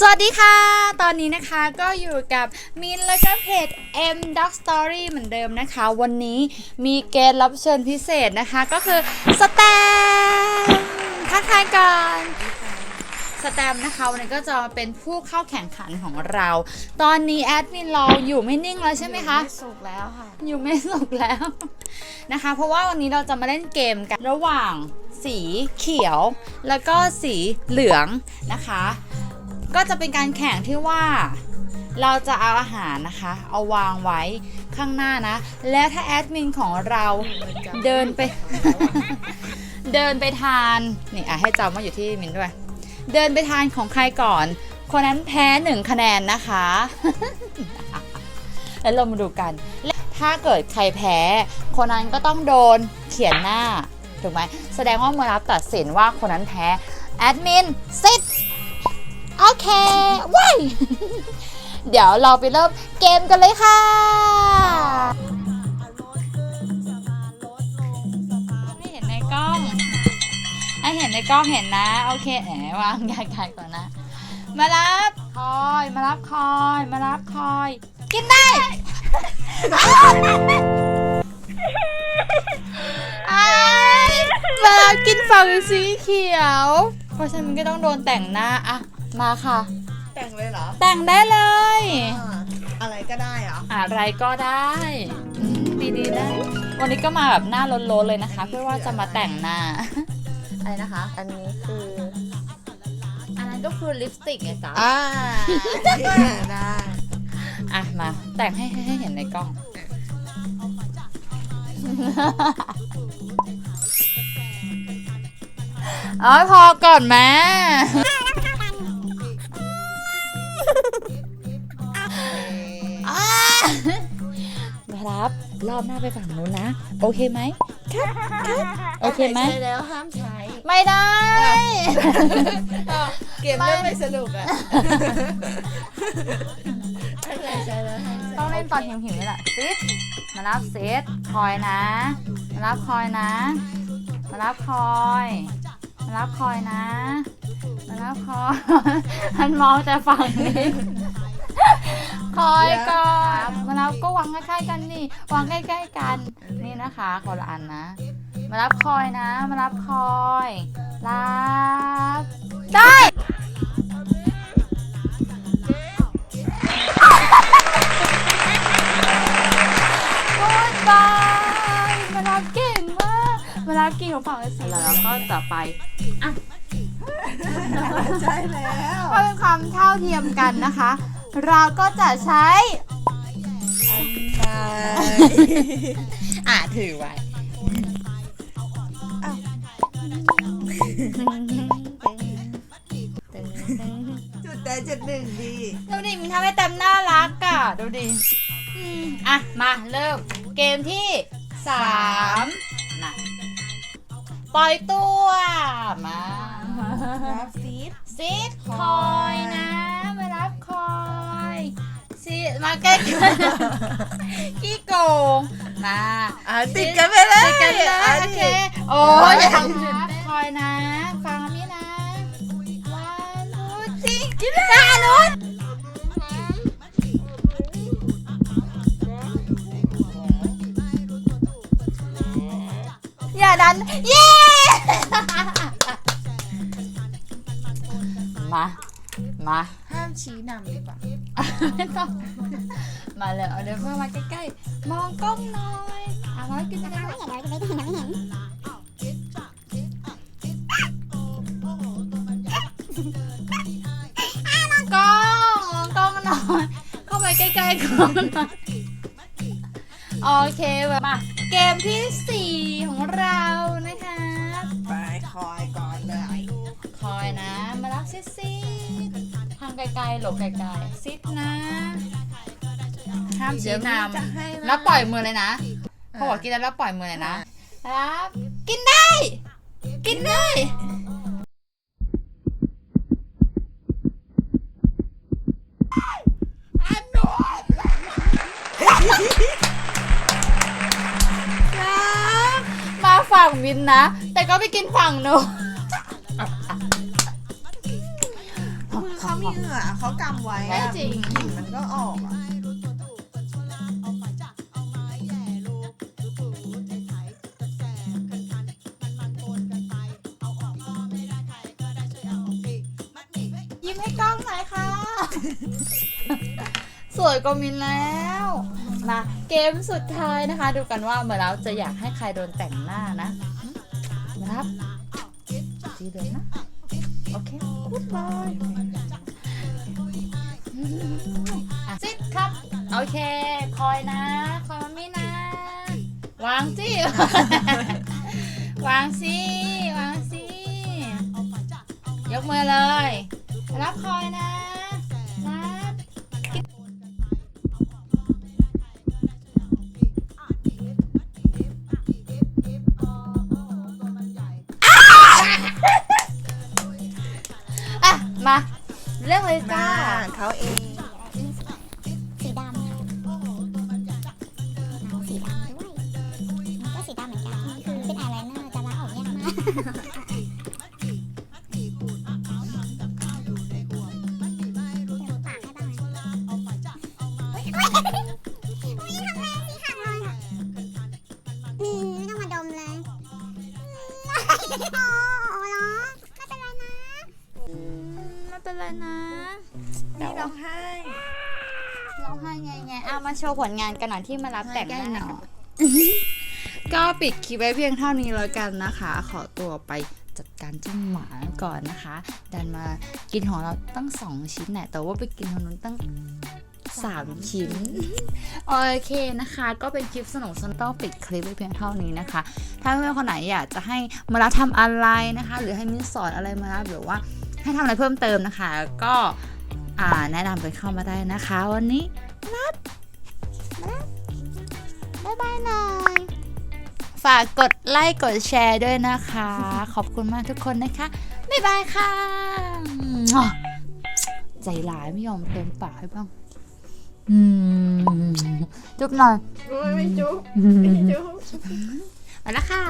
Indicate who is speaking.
Speaker 1: สวัสดีค่ะ ตอนนี้นะคะก็อยู่กับมินแล้วก็เพจ M Dog Story เหมือนเดิมนะคะ วันนี้มีเกสต์รับเชิญพิเศษนะคะ ก็คือสแตมป์ทักทายก่อนสแตมป์นะคะวันนี้ก็จะมาเป็นผู้เข้าแข่งขันของเรา ตอนนี้แอดมินรออยู่ไม่นิ่งแล้วใช่ไหมคะ
Speaker 2: สุกแล้วค่ะ
Speaker 1: อยู่ไม่สุกแล้วนะคะ เพราะว่าวันนี้เราจะมาเล่นเกมกันระหว่างสีเขียว แล้วก็สีเหลืองนะคะ ก็จะเป็นการแข่งที่ว่าเราจะเอาอาหารนะคะ เอาวางไว้ข้างหน้านะ แล้วถ้าแอดมินของเราเดินไป เดินไปทานนี่อะให้จำว่าอยู่ที่มินด้วย เดินไปทานของใครก่อน คนนั้นแพ้หนึ่งคะแนนนะคะ แล้วเรามาดูกันและถ้าเกิดใครแพ้ คนนั้นก็ต้องโดนเขียนหน้า ถูกไหม แสดงว่าเมื่อรับตัดสินว่าคนนั้นแพ้ แอดมินซิดโอ เคว้ายเดี๋ยวเราไปเริ่มเกมกันเลยค่ะ ไม่เห็นในกล้องให้เห็นในกล้องเห็นนะ โอเคแหมวางยายไก่ก่อนนะ มารับคอย มารับคอย มารับคอย กินได้ไอ้มารับกินฝั่งสีเขียว เพราะฉันก็ต้องโดนแต่งหน้าอะ มาค่ะ
Speaker 2: แต่งเลยเหรอ
Speaker 1: แต่งได้เลย
Speaker 2: อ่าอะไรก็ได้เหรอ
Speaker 1: อะไรก็ได้อืมดีๆได้วันนี้ก็มาแบบหน้าโล้นๆเลยนะคะ เพื่อว่าจะมาแต่งหน้า อะไรนะคะ
Speaker 2: อันนี้คือ
Speaker 1: อันนั้นก็คือลิปสติกไงจ๊ะ
Speaker 2: อ่าได้
Speaker 1: อะมา แต่งให้ให้ให้เห็นในกล้อง เอาให้พอก่อนแม่ มารับ รอบหน้าไปฝั่งนู้นนะ โอเคไหมครับครับโอเคไหม
Speaker 2: ใช้แล้วห้ามใช้
Speaker 1: ไม่ได้
Speaker 2: อ้าวเกมเล่นไม่สนุกอะถ้าใครใช้แล้วห้ามใช้
Speaker 1: ต้องเล่นตอนหิวหิวๆนี่แหละซิดมารับซิดคอยนะ มารับคอยนะ มารับคอย มารับคอยนะ มารับคอยอันมองแต่ฝั่งนี้ คอยก่อนมารับก็ วางใกล้ๆกันนี่วางใกล้ๆกัน นี่นะคะคนละอันนะ มารับคอยนะ มารับคอย รับได้โอ๊ยบายมารับเก่งมากมารับเก่งของฝั่งเลยสิแล้วก็ต่อไป
Speaker 2: ใช่แล้ว
Speaker 1: เพื่อเป็นความเท่าเทียมกันนะคะ เราก็จะใช้
Speaker 2: อันไหน
Speaker 1: อะถือไว้
Speaker 2: จุดใดจุดหนึ่งดี
Speaker 1: ดูดิมันทำให้เต็มน่ารักอะดูดิอืมอะ มาเริ่ม เกมที่สามมาปล่อยตัว มา
Speaker 2: รับซีด
Speaker 1: ซีดคอยนะ มารับคอยซีดมาใกล้กันขี้โก งมา
Speaker 2: อ่าติดกันไปเลย
Speaker 1: ติดกันเลย
Speaker 2: อะ
Speaker 1: โอเค โอ้ยอย่าทำนะคอยนะ ฟังนี่นะวันทูจิกินได้นุชอย่าดัน เย้ มา มา
Speaker 2: ห้ามชี้นำดีกว่า
Speaker 1: ไม่ต้อง มาเลยเอาเดินเพื่อมาใกล้ๆ มองกล้องหน่อยเอามาแล้วกินกันได้ไหมกล้องมองกล้องหน่อยเข้าไปใกล้ๆกล้องหน่อยโอเคแบบมาเกมที่4ของเรานะคะ
Speaker 2: ไปคอยก่อนเลย
Speaker 1: คอยนะ มารักซิซิทางไกลๆหลบไกลๆซิดนะ ห้ามชี้น
Speaker 2: จะให้นะำ
Speaker 1: แล้วปล่อยมือเลยนะพอบอกกินแล้วแล้วปล่อยมือเลยนะครับกินได้ กินได้ครับมาฝั่งวินนะ แต่ก็ไปกินฝั่งหนู
Speaker 2: มือเขามีมีเหงื่อเขากำไว้
Speaker 1: ได้
Speaker 2: อะ
Speaker 1: จริง
Speaker 2: กลิ่นมันก็ออกอะ
Speaker 1: ยิ้มให้กล้องหน่อยค่ะ สวยกว่ามินแล้วมาเกมสุดท้ายนะคะ ดูกันว่าเมื่อเราจะอยากให้ใครโดนแต่งหน้านะนะครับสีเหลืองนะ โอเคกูดบายซิดครับ โอเค คอยนะ คอยมันไม่นะ วางสิ วางสิ วางสิ ยกมือเลย รับคอยนะรับอะ มา เรื่องเลยจ้า
Speaker 2: เขาเอง
Speaker 3: สีดำสีดำด้วยมันก็สีดำเหมือนกันมัน คือเป็นอายไลเนอร์จะล้างออกยากมาก โอ้โหเหรอไม่เป็นไรนะ
Speaker 1: ไม่เป็นไรนะ
Speaker 2: นี่ร้องไห้
Speaker 1: ร้องไห้ไงไงเอามาโชว์ผลงานกันหน่อยที่มารับแต่งห
Speaker 2: แกล้งหน่
Speaker 1: น้า
Speaker 2: อย
Speaker 1: ก็ปิดคลิปไว้เพียงเท่านี้แล้วกันนะคะ ขอตัวไปจัดการเจ้าหมาก่อนนะคะ ดันมากินของเราตั้งสองชิ้นแหละแต่ว่าไปกินของนู้นตั้ง สามชิ้น โอเคนะคะ ก็เป็นคลิปสนุกสนุกต้องปิดคลิปไว้เพียงเท่านี้นะคะ ถ้าเพื่อนๆคนไหนอยากจะให้มารับทำอะไรนะคะ หรือให้มิ้นสอนอะไรมารับหรือว่าให้ทำอะไรเพิ่มเติมนะคะ ก็อ่าแนะนำกันเข้ามาได้นะคะ วันนี้นัดนัดบ๊ายบายหน่อยฝากกดไลค์กดแชร์ด้วยนะคะ ขอบคุณมากทุกคนนะคะ บ๊ายบายค่ะมั่วใจร้ายไม่ยอมเติมปากให้บ้าง อืมจุ๊บหน่อย
Speaker 2: โอ้ยไม่จุ๊บ
Speaker 1: อืม
Speaker 2: ไม่จุ๊บ
Speaker 1: ไปแล้วค่ะ